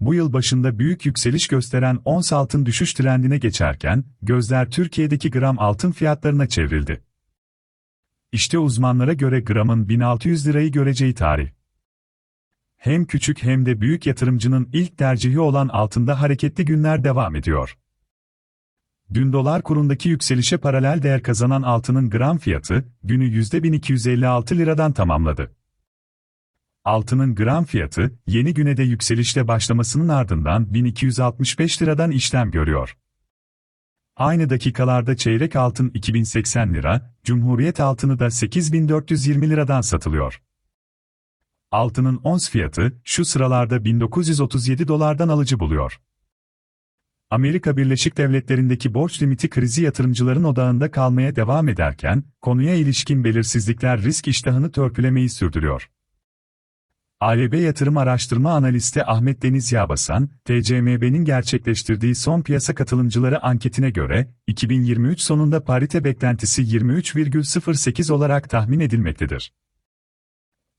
Bu yıl başında büyük yükseliş gösteren ons altın düşüş trendine geçerken, gözler Türkiye'deki gram altın fiyatlarına çevrildi. İşte uzmanlara göre gramın 1600 lirayı göreceği tarih. Hem küçük hem de büyük yatırımcının ilk tercihi olan altında hareketli günler devam ediyor. Dün dolar kurundaki yükselişe paralel değer kazanan altının gram fiyatı, günü %1256 liradan tamamladı. Altının gram fiyatı, yeni güne de yükselişle başlamasının ardından 1265 liradan işlem görüyor. Aynı dakikalarda çeyrek altın 2080 lira, Cumhuriyet altını da 8420 liradan satılıyor. Altının ons fiyatı, şu sıralarda 1937 dolardan alıcı buluyor. Amerika Birleşik Devletleri'ndeki borç limiti krizi yatırımcıların odağında kalmaya devam ederken, konuya ilişkin belirsizlikler risk iştahını törpülemeyi sürdürüyor. ALB Yatırım Araştırma Analisti Ahmet Deniz Yağbasan, TCMB'nin gerçekleştirdiği son piyasa katılımcıları anketine göre, 2023 sonunda parite beklentisi 23,08 olarak tahmin edilmektedir.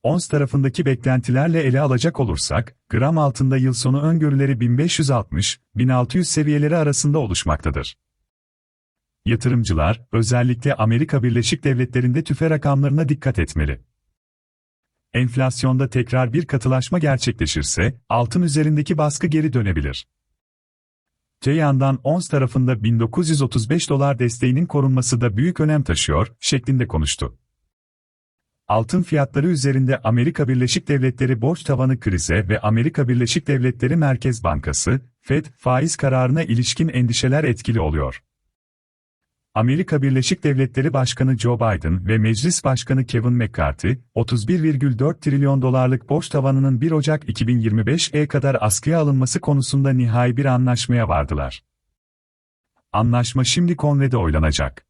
ONS tarafındaki beklentilerle ele alacak olursak, gram altında yıl sonu öngörüleri 1560-1600 seviyeleri arasında oluşmaktadır. Yatırımcılar, özellikle Amerika Birleşik Devletleri'nde tüfe rakamlarına dikkat etmeli. Enflasyonda tekrar bir katılaşma gerçekleşirse, altın üzerindeki baskı geri dönebilir. Te yandan ONS tarafında 1935 dolar desteğinin korunması da büyük önem taşıyor, şeklinde konuştu. Altın fiyatları üzerinde Amerika Birleşik Devletleri borç tavanı krize ve Amerika Birleşik Devletleri Merkez Bankası, Fed, faiz kararına ilişkin endişeler etkili oluyor. Amerika Birleşik Devletleri Başkanı Joe Biden ve Meclis Başkanı Kevin McCarthy, 31,4 trilyon dolarlık borç tavanının 1 Ocak 2025'e kadar askıya alınması konusunda nihai bir anlaşmaya vardılar. Anlaşma şimdi kongrede oylanacak.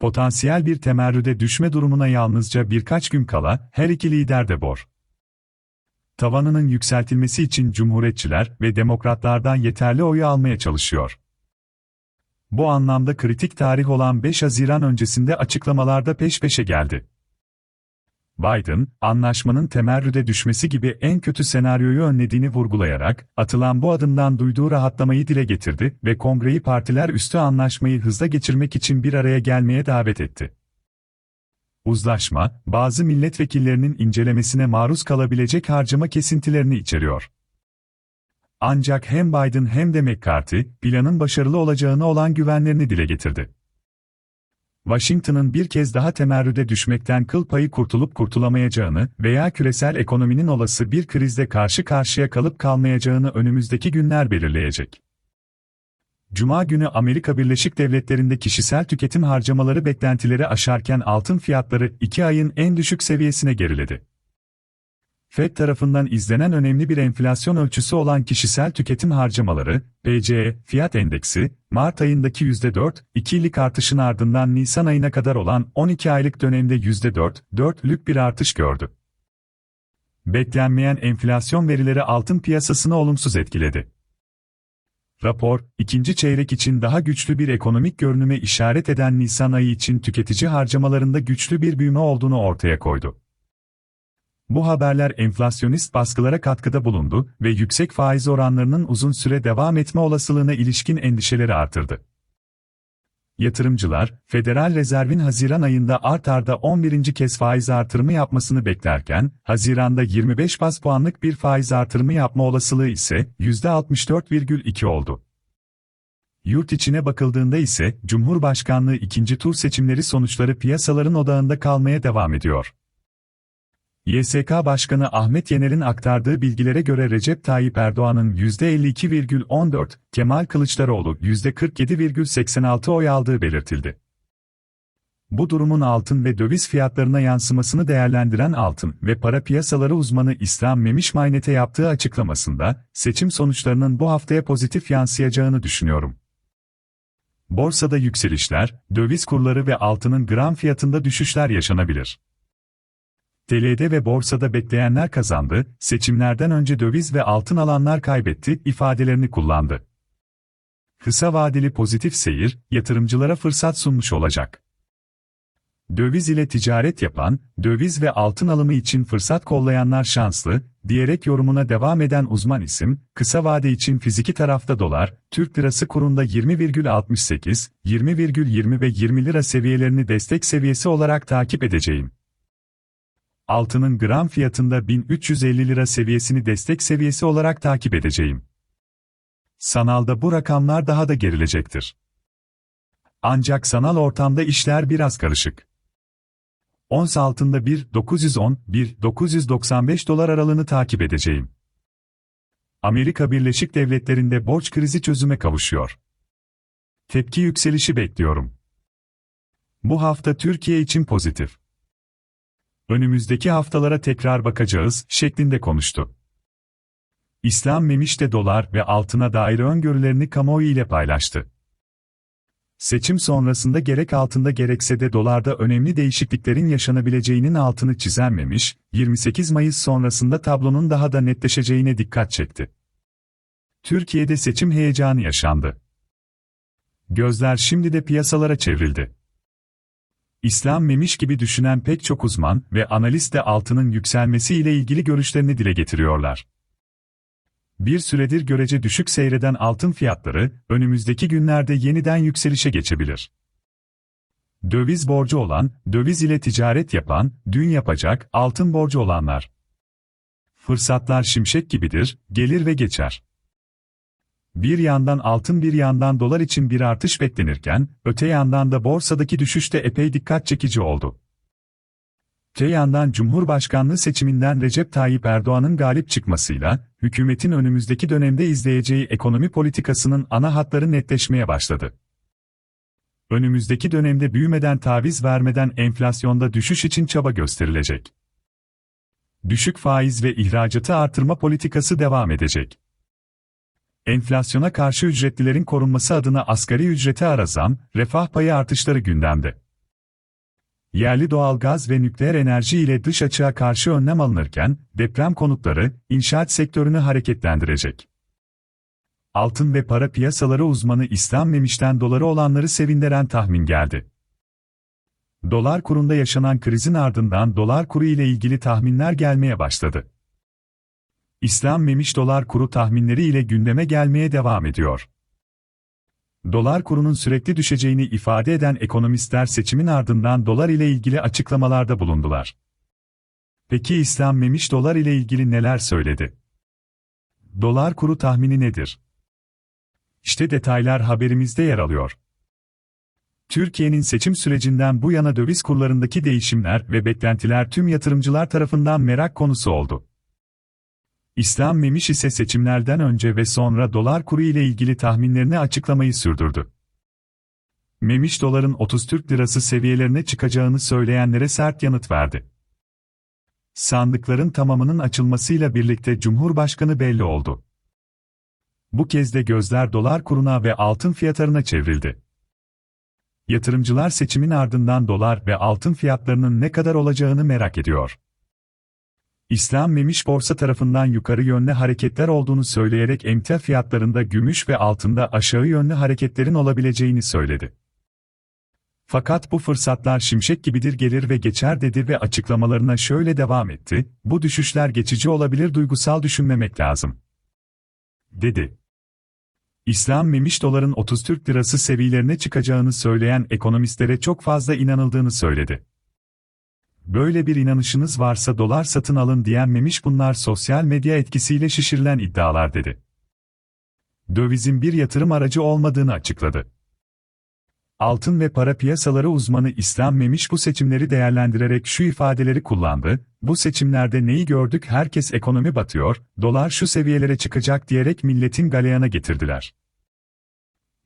Potansiyel bir temerrüde düşme durumuna yalnızca birkaç gün kala her iki lider de bor. Tavanının yükseltilmesi için Cumhuriyetçiler ve Demokratlardan yeterli oyu almaya çalışıyor. Bu anlamda kritik tarih olan 5 Haziran öncesinde açıklamalarda peş peşe geldi. Biden, anlaşmanın temerrüde düşmesi gibi en kötü senaryoyu önlediğini vurgulayarak, atılan bu adımdan duyduğu rahatlamayı dile getirdi ve kongreyi partiler üstü anlaşmayı hızla geçirmek için bir araya gelmeye davet etti. Uzlaşma, bazı milletvekillerinin incelemesine maruz kalabilecek harcama kesintilerini içeriyor. Ancak hem Biden hem de McCarthy, planın başarılı olacağına olan güvenlerini dile getirdi. Washington'ın bir kez daha temerrüde düşmekten kıl payı kurtulup kurtulamayacağını veya küresel ekonominin olası bir krizde karşı karşıya kalıp kalmayacağını önümüzdeki günler belirleyecek. Cuma günü Amerika Birleşik Devletleri'nde kişisel tüketim harcamaları beklentileri aşarken altın fiyatları 2 ayın en düşük seviyesine geriledi. FED tarafından izlenen önemli bir enflasyon ölçüsü olan kişisel tüketim harcamaları, PCE, fiyat endeksi, Mart ayındaki %4-2'lik artışın ardından Nisan ayına kadar olan 12 aylık dönemde %4-4'lük bir artış gördü. Beklenmeyen enflasyon verileri altın piyasasını olumsuz etkiledi. Rapor, ikinci çeyrek için daha güçlü bir ekonomik görünüme işaret eden Nisan ayı için tüketici harcamalarında güçlü bir büyüme olduğunu ortaya koydu. Bu haberler enflasyonist baskılara katkıda bulundu ve yüksek faiz oranlarının uzun süre devam etme olasılığına ilişkin endişeleri artırdı. Yatırımcılar, Federal Rezerv'in Haziran ayında art arda 11. kez faiz artırımı yapmasını beklerken, Haziran'da 25 bas puanlık bir faiz artırımı yapma olasılığı ise %64,2 oldu. Yurt içine bakıldığında ise, Cumhurbaşkanlığı ikinci tur seçimleri sonuçları piyasaların odağında kalmaya devam ediyor. YSK Başkanı Ahmet Yener'in aktardığı bilgilere göre Recep Tayyip Erdoğan'ın %52,14, Kemal Kılıçdaroğlu %47,86 oy aldığı belirtildi. Bu durumun altın ve döviz fiyatlarına yansımasını değerlendiren altın ve para piyasaları uzmanı İslam Memiş Maynet'e yaptığı açıklamasında, seçim sonuçlarının bu haftaya pozitif yansıyacağını düşünüyorum. Borsada yükselişler, döviz kurları ve altının gram fiyatında düşüşler yaşanabilir. TL'de ve borsada bekleyenler kazandı, seçimlerden önce döviz ve altın alanlar kaybetti ifadelerini kullandı. Kısa vadeli pozitif seyir, yatırımcılara fırsat sunmuş olacak. döviz ile ticaret yapan, döviz ve altın alımı için fırsat kollayanlar şanslı, diyerek yorumuna devam eden uzman isim, kısa vade için fiziki tarafta dolar, Türk lirası kurunda 20,68, 20,20 ve 20 lira seviyelerini destek seviyesi olarak takip edeceğim. Altının gram fiyatında 1350 lira seviyesini destek seviyesi olarak takip edeceğim. Sanalda bu rakamlar daha da gerilecektir. Ancak sanal ortamda işler biraz karışık. Ons altında 1.910, 1.995 dolar aralığını takip edeceğim. Amerika Birleşik Devletleri'nde borç krizi çözüme kavuşuyor. Tepki yükselişi bekliyorum. Bu hafta Türkiye için pozitif. Önümüzdeki haftalara tekrar bakacağız şeklinde konuştu. İslam Memiş de dolar ve altına dair öngörülerini kamuoyu ile paylaştı. Seçim sonrasında gerek altında gerekse de dolarda önemli değişikliklerin yaşanabileceğinin altını çizenmemiş, 28 Mayıs sonrasında tablonun daha da netleşeceğine dikkat çekti. Türkiye'de seçim heyecanı yaşandı. Gözler şimdi de piyasalara çevrildi. İslam Memiş gibi düşünen pek çok uzman ve analist de altının yükselmesi ile ilgili görüşlerini dile getiriyorlar. Bir süredir görece düşük seyreden altın fiyatları, önümüzdeki günlerde yeniden yükselişe geçebilir. Döviz borcu olan, döviz ile ticaret yapan, dün yapacak, altın borcu olanlar. Fırsatlar şimşek gibidir, gelir ve geçer. Bir yandan altın bir yandan dolar için bir artış beklenirken, öte yandan da borsadaki düşüş de epey dikkat çekici oldu. Te yandan Cumhurbaşkanlığı seçiminden Recep Tayyip Erdoğan'ın galip çıkmasıyla, hükümetin önümüzdeki dönemde izleyeceği ekonomi politikasının ana hatları netleşmeye başladı. Önümüzdeki dönemde büyümeden taviz vermeden enflasyonda düşüş için çaba gösterilecek. Düşük faiz ve ihracatı artırma politikası devam edecek. Enflasyona karşı ücretlilerin korunması adına asgari ücrete ara zam, refah payı artışları gündemde yerli doğalgaz ve nükleer enerji ile dış açığa karşı önlem alınırken, deprem konutları, inşaat sektörünü hareketlendirecek. Altın ve para piyasaları uzmanı İslam Memiş'ten doları olanları sevindiren tahmin geldi. Dolar kurunda yaşanan krizin ardından dolar kuru ile ilgili tahminler gelmeye başladı. İslam Memiş dolar kuru tahminleri ile gündeme gelmeye devam ediyor. Dolar kurunun sürekli düşeceğini ifade eden ekonomistler seçimin ardından dolar ile ilgili açıklamalarda bulundular. Peki İslam Memiş dolar ile ilgili neler söyledi? Dolar kuru tahmini nedir? İşte detaylar haberimizde yer alıyor. Türkiye'nin seçim sürecinden bu yana döviz kurlarındaki değişimler ve beklentiler tüm yatırımcılar tarafından merak konusu oldu. İslam Memiş ise seçimlerden önce ve sonra dolar kuru ile ilgili tahminlerini açıklamayı sürdürdü. Memiş doların 30 Türk lirası seviyelerine çıkacağını söyleyenlere sert yanıt verdi. Sandıkların tamamının açılmasıyla birlikte Cumhurbaşkanı belli oldu. Bu kez de gözler dolar kuruna ve altın fiyatlarına çevrildi. Yatırımcılar seçimin ardından dolar ve altın fiyatlarının ne kadar olacağını merak ediyor. İslam Memiş borsa tarafından yukarı yönlü hareketler olduğunu söyleyerek emtia fiyatlarında gümüş ve altında aşağı yönlü hareketlerin olabileceğini söyledi. Fakat bu fırsatlar şimşek gibidir gelir ve geçer dedi ve açıklamalarına şöyle devam etti, bu düşüşler geçici olabilir duygusal düşünmemek lazım. Dedi. İslam Memiş doların 30 Türk lirası seviyelerine çıkacağını söyleyen ekonomistlere çok fazla inanıldığını söyledi. Böyle bir inanışınız varsa dolar satın alın diyenmemiş bunlar sosyal medya etkisiyle şişirilen iddialar dedi. Dövizin bir yatırım aracı olmadığını açıkladı. Altın ve para piyasaları uzmanı İslam Memiş bu seçimleri değerlendirerek şu ifadeleri kullandı, bu seçimlerde neyi gördük herkes ekonomi batıyor, dolar şu seviyelere çıkacak diyerek milletin galeyana getirdiler.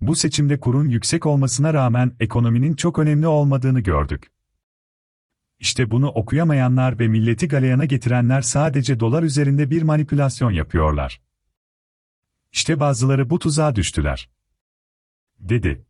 Bu seçimde kurun yüksek olmasına rağmen ekonominin çok önemli olmadığını gördük. İşte bunu okuyamayanlar ve milleti galeyana getirenler sadece dolar üzerinde bir manipülasyon yapıyorlar. İşte bazıları bu tuzağa düştüler. Dedi.